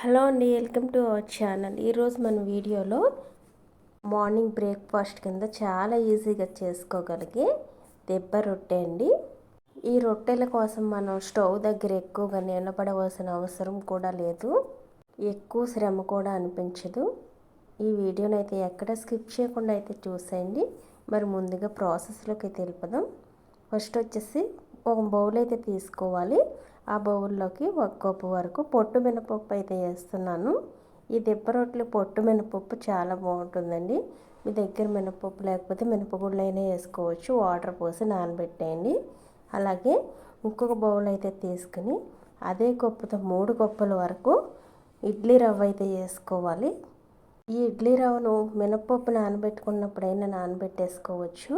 Hello అండి welcome to our channel. ఈరోజు మన వీడియోలో మార్నింగ్ బ్రేక్ఫాస్ట్ కింద చాలా ఈజీగా చేసుకోగలిగే దెబ్బ రొట్టె అండి. ఈ రొట్టెల కోసం మనం స్టవ్ దగ్గర ఎక్కువగా నిలబడవలసిన అవసరం కూడా లేదు. ఎక్కువ శ్రమ కూడా అనిపించదు. ఈ వీడియోని అయితే ఎక్కడ స్కిప్ చేయకుండా అయితే చూసేయండి. మరి ముందుగా ప్రాసెస్లోకి తెలుపుదాం ఫస్ట్ వచ్చేసి ఒక బౌల్ అయితే తీసుకోవాలి. ఆ బౌల్లోకి ఒక కప్పు వరకు పొట్టు మినపప్పు అయితే వేస్తున్నాను. ఈ దిబ్బ రొట్టెలు పొట్టు మినపప్పు చాలా బాగుంటుందండి. మీ దగ్గర మినపప్పు లేకపోతే మినపగుళ్ళు అయినా వేసుకోవచ్చు. వాటర్ పోసి నానబెట్టేయండి. అలాగే ఇంకొక బౌల్ అయితే తీసుకుని అదే కప్పుతో మూడు కప్పుల వరకు ఇడ్లీ రవ్వ అయితే వేసుకోవాలి. ఈ ఇడ్లీ రవ్వను మినపప్పు నానబెట్టుకున్నప్పుడైనా నానబెట్టేసుకోవచ్చు.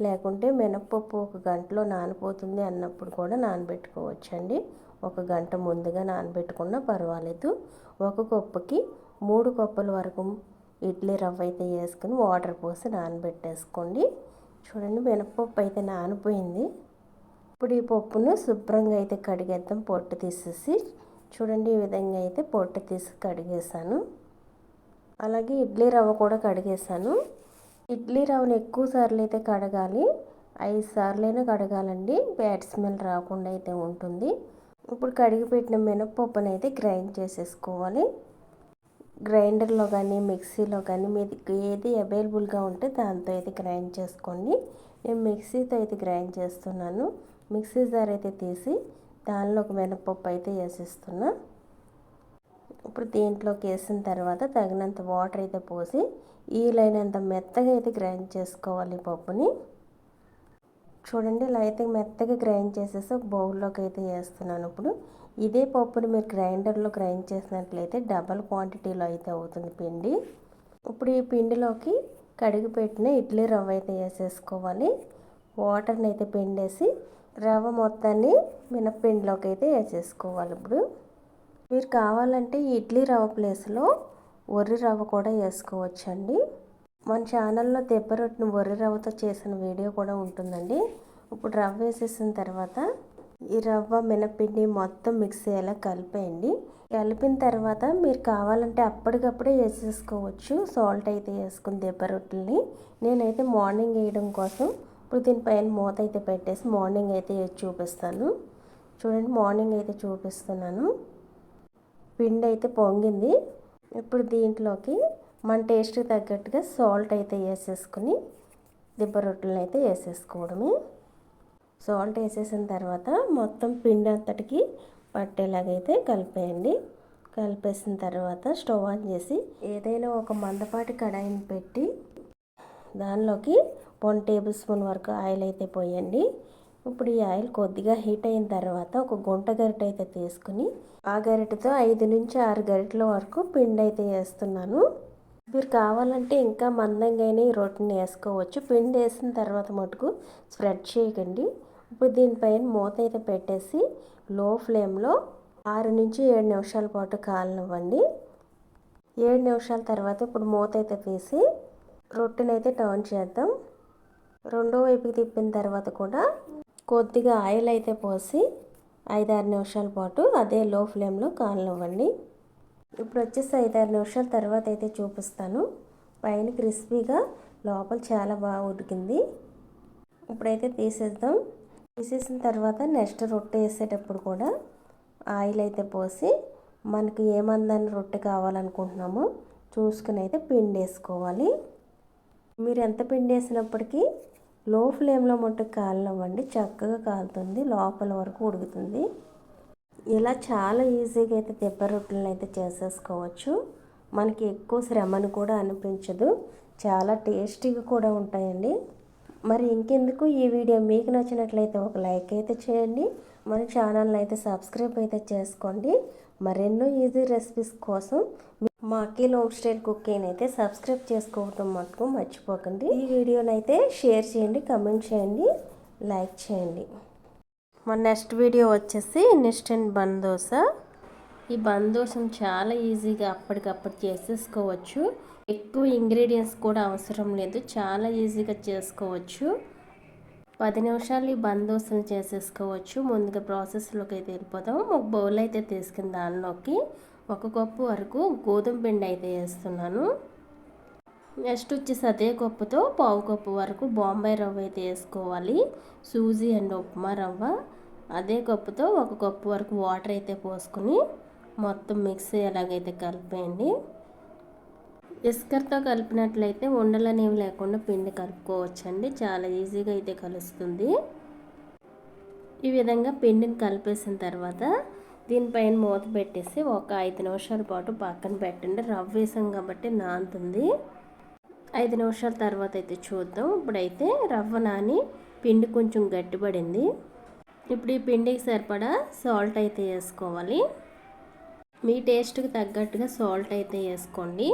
లేకుంటే మినప్పప్పు ఒక గంటలో నానిపోతుంది అన్నప్పుడు కూడా నానబెట్టుకోవచ్చండి. ఒక గంట ముందుగా నానబెట్టుకున్నా పర్వాలేదు. ఒక కప్పుకి మూడు కప్పుల వరకు ఇడ్లీ రవ్వ అయితే వేసుకుని వాటర్ పోసి నానబెట్టేసుకోండి. చూడండి మినపప్పు అయితే నానిపోయింది. ఇప్పుడు ఈ పప్పును శుభ్రంగా అయితే కడిగేద్దాం. పొట్టు తీసేసి చూడండి ఈ విధంగా అయితే పొట్టు తీసి కడిగేసాను అలాగే ఇడ్లీ రవ్వ కూడా కడిగేసాను ఇడ్లీ రవ్వను ఎక్కువ సార్లు అయితే కడగాలి. ఐదు సార్లైనా కడగాలండి. బ్యాడ్ స్మెల్ రాకుండా అయితే ఉంటుంది. ఇప్పుడు కడిగి పెట్టిన మినపప్పును అయితే గ్రైండ్ చేసేసుకోవాలి. గ్రైండర్లో కానీ మిక్సీలో కానీ మీది ఏది అవైలబుల్గా ఉంటే దాంతో అయితే గ్రైండ్ చేసుకోండి. నేను మిక్సీతో అయితే గ్రైండ్ చేస్తున్నాను. మిక్సీ జార్ అయితే తీసి దానిలో ఒక మినపప్పు అయితే వేసేస్తున్నా. ఇప్పుడు దీంట్లోకి వేసిన తర్వాత తగినంత వాటర్ అయితే పోసి వీలైనంత మెత్తగా అయితే గ్రైండ్ చేసుకోవాలి పప్పుని. చూడండి ఇలా అయితే మెత్తగా గ్రైండ్ చేసేసి ఒక బౌల్లోకి అయితే వేస్తున్నాను ఇప్పుడు. ఇదే పప్పుని మీరు గ్రైండర్లో గ్రైండ్ చేసినట్లయితే డబల్ క్వాంటిటీలో అయితే అవుతుంది పిండి. ఇప్పుడు ఈ పిండిలోకి కడిగి పెట్టిన ఇడ్లీ రవ్వ అయితే వేసేసుకోవాలి. వాటర్ని అయితే పిండేసి రవ్వ మొత్తాన్ని మినప్పిండిలోకి అయితే వేసేసుకోవాలి ఇప్పుడు. మీరు కావాలంటే ఇడ్లీ రవ్వ ప్లేస్లో వరి రవ్వ కూడా వేసుకోవచ్చండి. మన ఛానల్లో దెబ్బ రొట్టెను వరి రవ్వతో చేసిన వీడియో కూడా ఉంటుందండి. ఇప్పుడు రవ్వ వేసేసిన తర్వాత ఈ రవ్వ మినపిండి మొత్తం మిక్స్ అయ్యేలా కలిపేయండి. కలిపిన తర్వాత మీరు కావాలంటే అప్పటికప్పుడే వేసేసుకోవచ్చు. సాల్ట్ అయితే వేసుకుని దెబ్బ రొట్టెల్ని. నేనైతే మార్నింగ్ వేయడం కోసం ఇప్పుడు దీనిపైన మూత అయితే పెట్టేసి మార్నింగ్ అయితే వేసి చూపిస్తాను. చూడండి మార్నింగ్ అయితే చూపిస్తున్నాను. పిండి అయితే పొంగింది. ఇప్పుడు దీంట్లోకి మన టేస్ట్కి తగ్గట్టుగా సాల్ట్ అయితే వేసేసుకుని దిబ్బ రొట్టెలను అయితే వేసేసుకోవడమే. సాల్ట్ వేసేసిన తర్వాత మొత్తం పిండి అంతటికి పట్టేలాగైతే కలిపేయండి. కలిపేసిన తర్వాత స్టవ్ ఆన్ చేసి ఏదైనా ఒక మందపాటి కడాయిని పెట్టి దానిలోకి వన్ టేబుల్ స్పూన్ వరకు ఆయిల్ అయితే పోయండి. ఇప్పుడు ఈ ఆయిల్ కొద్దిగా హీట్ అయిన తర్వాత ఒక గుంట గరిట అయితే తీసుకుని ఆ గరిటతో ఐదు నుంచి ఆరు గరిటల వరకు పిండి అయితే వేస్తున్నాను. మీరు కావాలంటే ఇంకా మందంగా ఈ రొట్టెని వేసుకోవచ్చు. పిండి వేసిన తర్వాత మటుకు స్ప్రెడ్ చేయకండి. ఇప్పుడు దీనిపైన మూత అయితే పెట్టేసి లో ఫ్లేమ్లో ఆరు నుంచి ఏడు నిమిషాల పాటు కాలనివ్వండి. ఏడు నిమిషాల తర్వాత ఇప్పుడు మూత అయితే తీసి రొట్టెనైతే టర్న్ చేద్దాం. రెండో వైపుకి తిప్పిన తర్వాత కూడా కొద్దిగా ఆయిల్ అయితే పోసి ఐదారు నిమిషాల పాటు అదే లో ఫ్లేమ్లో కాలనివ్వండి. ఇప్పుడు వచ్చేసి ఐదారు నిమిషాల తర్వాత అయితే చూపిస్తాను. పైన క్రిస్పీగా లోపల చాలా బాగా ఉడికింది. ఇప్పుడైతే తీసేద్దాం. తీసేసిన తర్వాత నెక్స్ట్ రొట్టె వేసేటప్పుడు కూడా ఆయిల్ అయితే పోసి మనకి ఏమందని రొట్టె కావాలనుకుంటున్నామో చూసుకుని అయితే పిండి వేసుకోవాలి మీరు ఎంత పిండి వేసినప్పటికీ లో ఫ్లేమ్లో మొట్ట కాలనివ్వండి. చక్కగా కాలుతుంది. లోపల వరకు ఉడుకుతుంది. ఇలా చాలా ఈజీగా అయితే దెబ్బ రొట్టెలను అయితే చేసేసుకోవచ్చు. మనకి ఎక్కువ శ్రమను కూడా అనిపించదు. చాలా టేస్టీగా కూడా ఉంటాయండి. మరి ఇంకెందుకు ఈ వీడియో? మీకు నచ్చినట్లయితే ఒక లైక్ అయితే చేయండి. మన ఛానల్ని అయితే సబ్స్క్రైబ్ అయితే చేసుకోండి. మరెన్నో ఈజీ రెసిపీస్ కోసం మా అఖిల్ హోమ్ స్టైల్ కుకింగ్ అయితే సబ్స్క్రైబ్ చేసుకోవటం మటుకు మర్చిపోకండి. ఈ వీడియోని అయితే షేర్ చేయండి కమెంట్ చేయండి లైక్ చేయండి. మన నెక్స్ట్ వీడియో వచ్చేసి ఇన్స్టెంట్ బన్ దోశ. ఈ బన్ చాలా ఈజీగా అప్పటికప్పుడు చేసేసుకోవచ్చు. ఎక్కువ ఇంగ్రీడియంట్స్ కూడా అవసరం లేదు చాలా ఈజీగా చేసుకోవచ్చు. పది నిమిషాలు ఈ బందోసులు చేసేసుకోవచ్చు. ముందుగా ప్రాసెస్లోకి అయితే వెళ్ళిపోతాం. ఒక బౌల్ అయితే తీసుకుని దానిలోకి ఒక కప్పు వరకు గోధుమ పిండి అయితే వేస్తున్నాను. నెక్స్ట్ వచ్చేసి అదే కప్పుతో పావు కప్పు వరకు బాంబే రవ్వ అయితే వేసుకోవాలి. సూజీ అండ్ ఉప్మా రవ్వ. అదే కప్పుతో ఒక కప్పు వరకు వాటర్ అయితే పోసుకుని మొత్తం మిక్స్ ఎలాగైతే కలిపేయండి. ఇస్కర్తో కలిపినట్లయితే ఉండలు అనేవి లేకుండా పిండి కలుపుకోవచ్చండి. చాలా ఈజీగా అయితే కలుస్తుంది. ఈ విధంగా పిండిని కలిపేసిన తర్వాత దీనిపైన మూత పెట్టేసి ఒక ఐదు నిమిషాల పాటు పక్కన పెట్టండి. రవ్వ వేసాం కాబట్టి నానుతుంది. ఐదు నిమిషాల తర్వాత అయితే చూద్దాం. ఇప్పుడైతే రవ్వ నాని పిండి కొంచెం గట్టిపడింది. ఇప్పుడు ఈ పిండికి సరిపడా సాల్ట్ అయితే వేసుకోవాలి. మీ టేస్ట్కి తగ్గట్టుగా సాల్ట్ అయితే వేసుకోండి.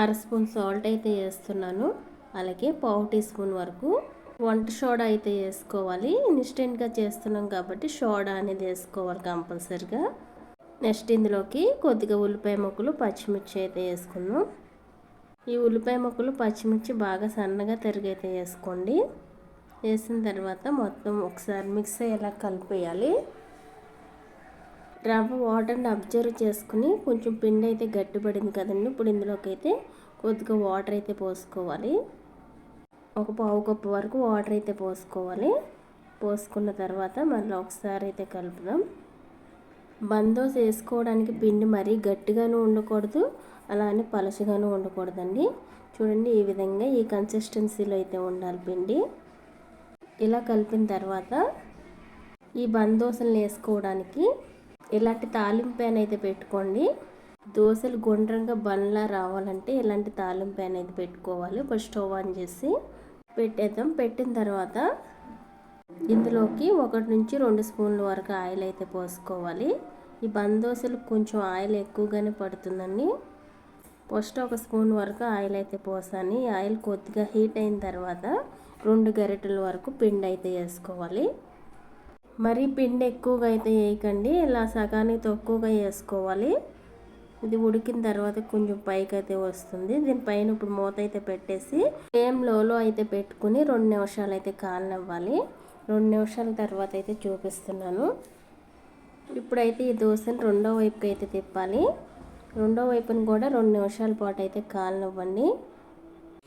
అర స్పూన్ సాల్ట్ అయితే వేస్తున్నాను. అలాగే పావు టీ స్పూన్ వరకు వంట సోడా అయితే వేసుకోవాలి. ఇన్స్టెంట్గా చేస్తున్నాం కాబట్టి సోడా అనేది వేసుకోవాలి కంపల్సరిగా. నెక్స్ట్ ఇందులోకి కొద్దిగా ఉల్లిపాయ ముక్కలు పచ్చిమిర్చి అయితే వేసుకున్నాం ఈ ఉల్లిపాయ ముక్కలు పచ్చిమిర్చి బాగా సన్నగా తరిగైతే వేసుకోండి. వేసిన తర్వాత మొత్తం ఒకసారి మిక్స్ అయ్యేలా కలిపేయాలి. రవ్వ వాటర్ని అబ్జర్వ్ చేసుకుని కొంచెం పిండి అయితే గట్టిపడింది కదండి. ఇప్పుడు ఇందులోకి అయితే కొద్దిగా వాటర్ అయితే పోసుకోవాలి. ఒక పావు కప్పు వరకు వాటర్ అయితే పోసుకోవాలి. పోసుకున్న తర్వాత మళ్ళీ ఒకసారి అయితే కలుపుదాం. బందోస్ వేసుకోవడానికి పిండి మరీ గట్టిగాను ఉండకూడదు అలానే పలచగాను ఉండకూడదండి. చూడండి ఈ విధంగా ఈ కన్సిస్టెన్సీలో అయితే ఉండాలి పిండి. ఇలా కలిపిన తర్వాత ఈ బందోసలు వేసుకోవడానికి ఇలాంటి తాలింపు ప్యాన్ అయితే పెట్టుకోండి. దోశలు గుండ్రంగా బండ్లా రావాలంటే ఇలాంటి తాలింపు ప్యాన్ అయితే పెట్టుకోవాలి. ఒక స్టవ్ ఆన్ చేసి పెట్టేద్దాం. పెట్టిన తర్వాత ఇందులోకి ఒకటి నుంచి రెండు స్పూన్ల వరకు ఆయిల్ అయితే పోసుకోవాలి. ఈ బందోసలు కొంచెం ఆయిల్ ఎక్కువగానే పడుతుందండి. ఫస్ట్ ఒక స్పూన్ వరకు ఆయిల్ అయితే పోసాను. ఈ ఆయిల్ కొద్దిగా హీట్ అయిన తర్వాత రెండు గరిటెల వరకు పిండి అయితే వేసుకోవాలి. మరీ పిండి ఎక్కువగా అయితే వేయకండి. ఇలా సగానికి తక్కువగా వేసుకోవాలి. ఇది ఉడికిన తర్వాత కొంచెం పైకి అయితే వస్తుంది. దీనిపైన ఇప్పుడు మూత అయితే పెట్టేసి ఫ్లేమ్ లోలో అయితే పెట్టుకుని రెండు నిమిషాలు అయితే కాలనివ్వాలి. రెండు నిమిషాల తర్వాత అయితే చూపిస్తున్నాను. ఇప్పుడైతే ఈ దోశని రెండో వైపుకి అయితే తిప్పాలి. రెండో వైపుని కూడా రెండు నిమిషాల పాటు అయితే కాలనివ్వండి.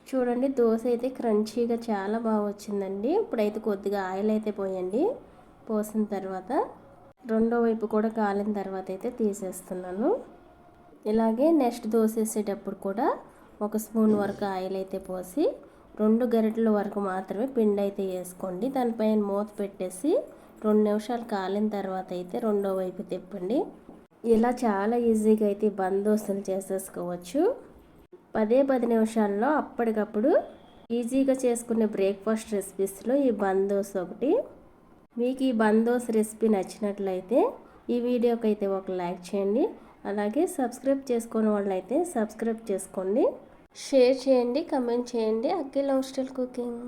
చూడండి దోశ అయితే క్రంచీగా చాలా బాగా వచ్చిందండి. ఇప్పుడైతే కొద్దిగా ఆయిల్ అయితే పోయండి. పోసిన తర్వాత రెండో వైపు కూడా కాలిన తర్వాత అయితే తీసేస్తున్నాను. ఇలాగే నెక్స్ట్ దోశ వేసేటప్పుడు కూడా ఒక స్పూన్ వరకు ఆయిల్ అయితే పోసి రెండు గరిటెల వరకు మాత్రమే పిండి అయితే వేసుకోండి. దానిపైన మూత పెట్టేసి రెండు నిమిషాలు కాలిన తర్వాత అయితే రెండో వైపు తిప్పండి. ఇలా చాలా ఈజీగా అయితే బందోస్తులు చేసేసుకోవచ్చు. పదే పది నిమిషాల్లో అప్పటికప్పుడు ఈజీగా చేసుకునే బ్రేక్ఫాస్ట్ రెసిపీస్లో ఈ బందోస్ ఒకటి మీకు ఈ బందోస్ రెసిపీ నచ్చినట్లయితే ఈ వీడియోకి అయితే ఒక లైక్ చేయండి. అలాగే సబ్స్క్రైబ్ చేసుకునే వాళ్ళైతే సబ్స్క్రైబ్ చేసుకోండి. షేర్ చేయండి కమెంట్ చేయండి. Akhil hostel cooking.